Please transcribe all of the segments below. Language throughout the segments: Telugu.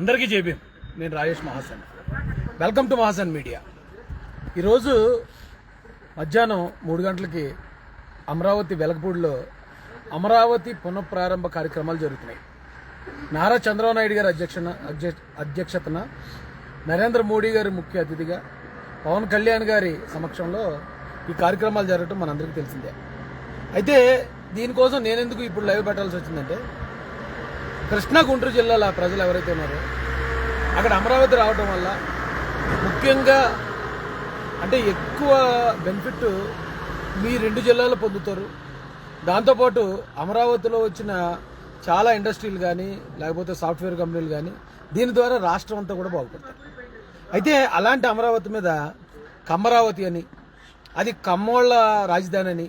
అందరికీ జేబీ నేను Rajesh Mahasan. Welcome to Mahasan media ఈరోజు మధ్యాహ్నం మూడు గంటలకి అమరావతి వెలగపూడిలో అమరావతి పునఃప్రారంభ కార్యక్రమాలు జరుగుతున్నాయి. నారా చంద్రబాబు నాయుడు గారి అధ్యక్షన అధ్య- అధ్యక్షతన నరేంద్ర మోడీ గారి ముఖ్య అతిథిగా పవన్ కళ్యాణ్ గారి సమక్షంలో ఈ కార్యక్రమాలు జరగటం మనందరికీ తెలిసిందే. అయితే దీనికోసం నేనెందుకు ఇప్పుడు లైవ్ పెట్టాల్సి వచ్చిందంటే కృష్ణా గుంటూరు జిల్లాల ప్రజలు ఎవరైతే ఉన్నారో అక్కడ అమరావతి రావడం వల్ల ముఖ్యంగా అంటే ఎక్కువ బెనిఫిట్ మీ రెండు జిల్లాలు పొందుతారు. దాంతోపాటు అమరావతిలో వచ్చిన చాలా ఇండస్ట్రీలు కానీ లేకపోతే సాఫ్ట్వేర్ కంపెనీలు కానీ దీని ద్వారా రాష్ట్రం అంతా కూడా బాగుపడతారు. అయితే అలాంటి అమరావతి మీద కమ్మరావతి అని అది కమ్మోళ్ళ రాజధాని అని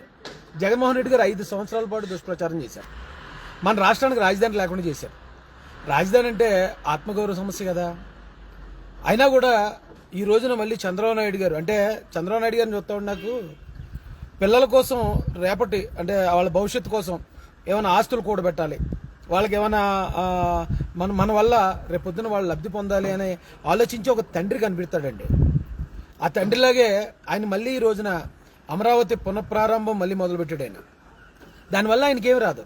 జగన్మోహన్ రెడ్డి గారు ఐదు సంవత్సరాల పాటు దుష్ప్రచారం చేశారు. మన రాష్ట్రానికి రాజధాని లేకుండా చేశారు. రాజధాని అంటే ఆత్మగౌరవ సమస్య కదా. అయినా కూడా ఈ రోజున మళ్ళీ చంద్రబాబు నాయుడు గారు అంటే చంద్రబాబు నాయుడు గారిని చూస్తా ఉండి నాకు? పిల్లల కోసం రేపటి అంటే వాళ్ళ భవిష్యత్తు కోసం ఏమైనా ఆస్తులు కూడబెట్టాలి. వాళ్ళకి ఏమైనా మన మన వల్ల రేపొద్దున వాళ్ళు లబ్ధి పొందాలి అని ఆలోచించి ఒక తండ్రి కనిపెడతాడండి. ఆ తండ్రిలాగే ఆయన మళ్ళీ ఈ రోజున అమరావతి పునఃప్రారంభం మళ్ళీ మొదలుపెట్టాడు ఆయన. దానివల్ల ఆయనకి రాదు.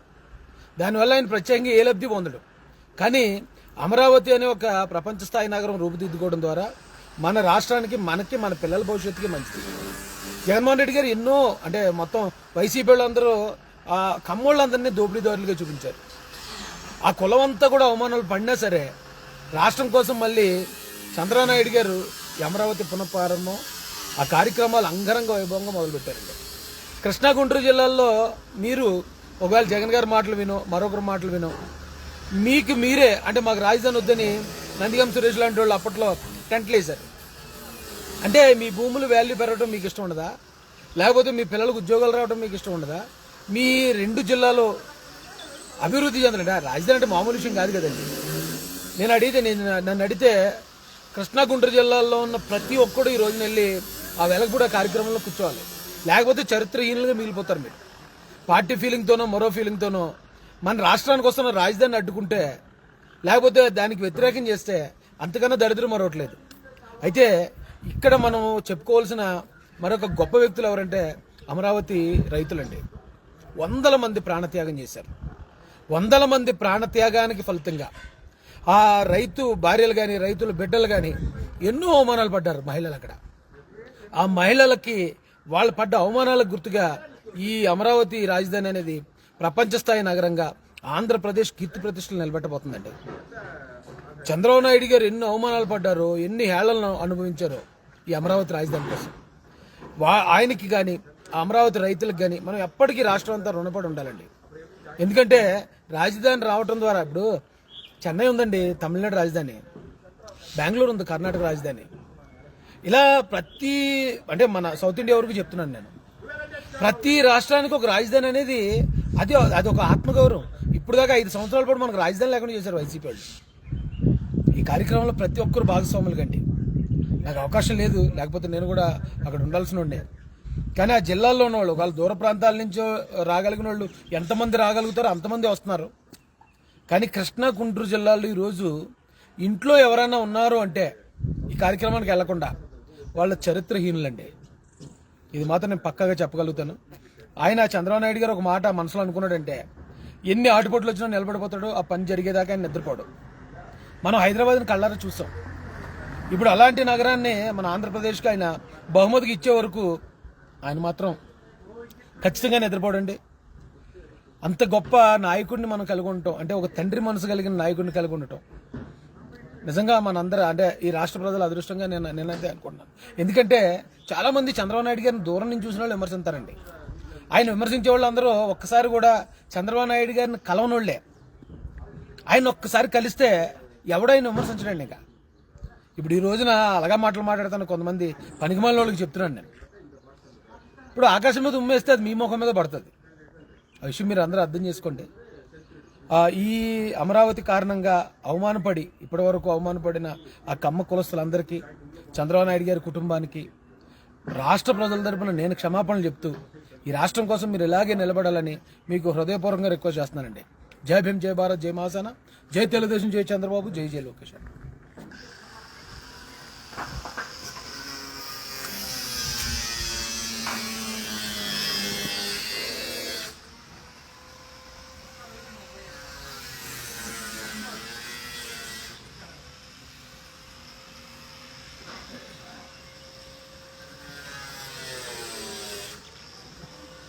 దానివల్ల ఆయన ప్రత్యేకంగా ఏ లబ్ధి పొందడు. కానీ అమరావతి అనే ఒక ప్రపంచ స్థాయి నగరం రూపుదిద్దుకోవడం ద్వారా మన రాష్ట్రానికి మనకి మన పిల్లల భవిష్యత్తుకి మంచిది. జగన్మోహన్ రెడ్డి గారు ఎన్నో అంటే మొత్తం వైసీపీ వాళ్ళందరూ ఆ కమ్మోళ్ళందరినీ దోపిడీదారులుగా చూపించారు. ఆ కులం అంతా కూడా అవమానాలు పడినా సరే రాష్ట్రం కోసం మళ్ళీ చంద్రనాయుడు గారు అమరావతి పునఃప్రారంభం ఆ కార్యక్రమాలు అంగరంగ వైభవంగా మొదలుపెట్టారండి. కృష్ణా గుంటూరు జిల్లాల్లో మీరు ఒకవేళ జగన్ గారి మాటలు వినో మరొకరి మాటలు వినో. మీకు మీరే అంటే మాకు రాజధాని వద్దని నందిగం సురేష్ లాంటి వాళ్ళు అప్పట్లో టెంట్లు వేశారు అంటే మీ భూములు వాల్యూ పెరగడం మీకు ఇష్టం ఉండదా? లేకపోతే మీ పిల్లలకు ఉద్యోగాలు రావడం మీకు ఇష్టం ఉండదా? మీ రెండు జిల్లాలో అభివృద్ధి చెందడం రాజధాని అంటే మామూలు విషయం కాదు కదండి. నేను అడిగితే నేను నన్ను అడిగితే కృష్ణా గుంటూరు జిల్లాల్లో ఉన్న ప్రతి ఒక్కడు ఈ రోజున వెళ్ళి ఆ వెలగపూడ కార్యక్రమంలో కూర్చోవాలి. లేకపోతే చరిత్రహీనులుగా మిగిలిపోతారు మీరు. పార్టీ ఫీలింగ్తోనో మరో ఫీలింగ్తోనో మన రాష్ట్రానికి వస్తున్న రాజధాని అడ్డుకుంటే లేకపోతే దానికి వ్యతిరేకం చేస్తే అంతకన్నా దరిద్రం మరొకట్లేదు. అయితే ఇక్కడ మనం చెప్పుకోవాల్సిన మరొక గొప్ప వ్యక్తులు ఎవరంటే అమరావతి రైతులండి. వందల మంది ప్రాణత్యాగం చేశారు. వందల మంది ప్రాణత్యాగానికి ఫలితంగా ఆ రైతు భార్యలు కానీ రైతుల బిడ్డలు కానీ ఎన్నో అవమానాలు పడ్డారు మహిళలు అక్కడ. ఆ మహిళలకి వాళ్ళు పడ్డ అవమానాలకు గుర్తుగా ఈ అమరావతి రాజధాని అనేది ప్రపంచ స్థాయి నగరంగా ఆంధ్రప్రదేశ్ కీర్తి ప్రతిష్టలు నిలబెట్టబోతుందండి. చంద్రబాబు నాయుడు గారు ఎన్ని అవమానాలు పడ్డారో ఎన్ని హేళలను అనుభవించారో ఈ అమరావతి రాజధాని కోసం. వా ఆయనకి కానీ అమరావతి రైతులకు కానీ మనం ఎప్పటికీ రాష్ట్రం అంతా రుణపడి ఉండాలండి. ఎందుకంటే రాజధాని రావటం ద్వారా ఇప్పుడు చెన్నై ఉందండి తమిళనాడు రాజధాని. బెంగళూరు ఉంది కర్ణాటక రాజధాని. ఇలా ప్రతి అంటే మన సౌత్ ఇండియా వరకు చెప్తున్నాను నేను. ప్రతి రాష్ట్రానికి ఒక రాజధాని అనేది అది అది ఒక ఆత్మగౌరవం. ఇప్పుడు దాకా ఐదు సంవత్సరాల పాటు మనకు రాజధాని లేకుండా చేశారు వైసీపీ వాళ్ళు. ఈ కార్యక్రమంలో ప్రతి ఒక్కరు భాగస్వాములు కండి. నాకు అవకాశం లేదు లేకపోతే నేను కూడా అక్కడ ఉండాల్సిన ఉండే కానీ ఆ జిల్లాల్లో ఉన్న వాళ్ళు ఒకవేళ దూర ప్రాంతాల నుంచి రాగలిగిన వాళ్ళు ఎంతమంది రాగలుగుతారో అంతమంది వస్తున్నారు. కానీ కృష్ణా గుంటూరు జిల్లాలో ఈరోజు ఇంట్లో ఎవరైనా ఉన్నారు అంటే ఈ కార్యక్రమానికి వెళ్ళకుండా వాళ్ళ చరిత్రహీనులండి. ఇది మాత్రం నేను పక్కాగా చెప్పగలుగుతాను. ఆయన చంద్రబాబు నాయుడు గారు ఒక మాట మనసులో అనుకున్నాడంటే ఎన్ని ఆటుపోట్లు వచ్చినా నిలబడిపోతాడో ఆ పని జరిగేదాకా ఆయన నిద్రపోడు. మనం హైదరాబాద్ని కళ్ళారా చూసాం ఇప్పుడు అలాంటి నగరాన్ని మన ఆంధ్రప్రదేశ్కి ఆయన బహుమతికి ఇచ్చే వరకు ఆయన మాత్రం ఖచ్చితంగా నిద్రపోడండి. అంత గొప్ప నాయకుడిని మనం కలిగి ఉంటాం అంటే ఒక తండ్రి మనసు కలిగిన నాయకుడిని కలిగి ఉండటం. నిజంగా మనందరూ అంటే ఈ రాష్ట్ర ప్రజల అదృష్టంగా నేను నేనైతే అనుకుంటున్నాను. ఎందుకంటే చాలా మంది చంద్రబాబు నాయుడు గారిని దూరం నుంచి చూసిన వాళ్ళు విమర్శిస్తారండి ఆయన విమర్శించే వాళ్ళు అందరూ ఒక్కసారి కూడా చంద్రబాబు నాయుడు గారిని కలవనోళ్ళే. ఆయన ఒక్కసారి కలిస్తే ఎవడైనా విమర్శించడండి ఇంకా. ఇప్పుడు ఈ రోజున అలాగా మాటలు మాట్లాడుతాను కొంతమంది పనికిమాల వాళ్ళకి చెప్తున్నాను నేను. ఇప్పుడు ఆకాశం మీద ఉమ్మేస్తే అది మీ ముఖం మీద పడుతుంది. ఆ విషయం మీరు అందరూ అర్థం చేసుకోండి. ఈ అమరావతి కారణంగా అవమానపడి ఇప్పటివరకు అవమానపడిన ఆ కమ్మ కులస్తులందరికీ చంద్రబాబు నాయుడు గారి కుటుంబానికి రాష్ట్ర ప్రజల తరపున నేను క్షమాపణలు చెప్తూ ఈ రాష్ట్రం కోసం మీరు ఇలాగే నిలబడాలని మీకు హృదయపూర్వకంగా రిక్వెస్ట్ చేస్తున్నానండి. జై భీమ్ జై భారత్ జై మహాసేన జై తెలుగుదేశం జై చంద్రబాబు జై జై లోకేష్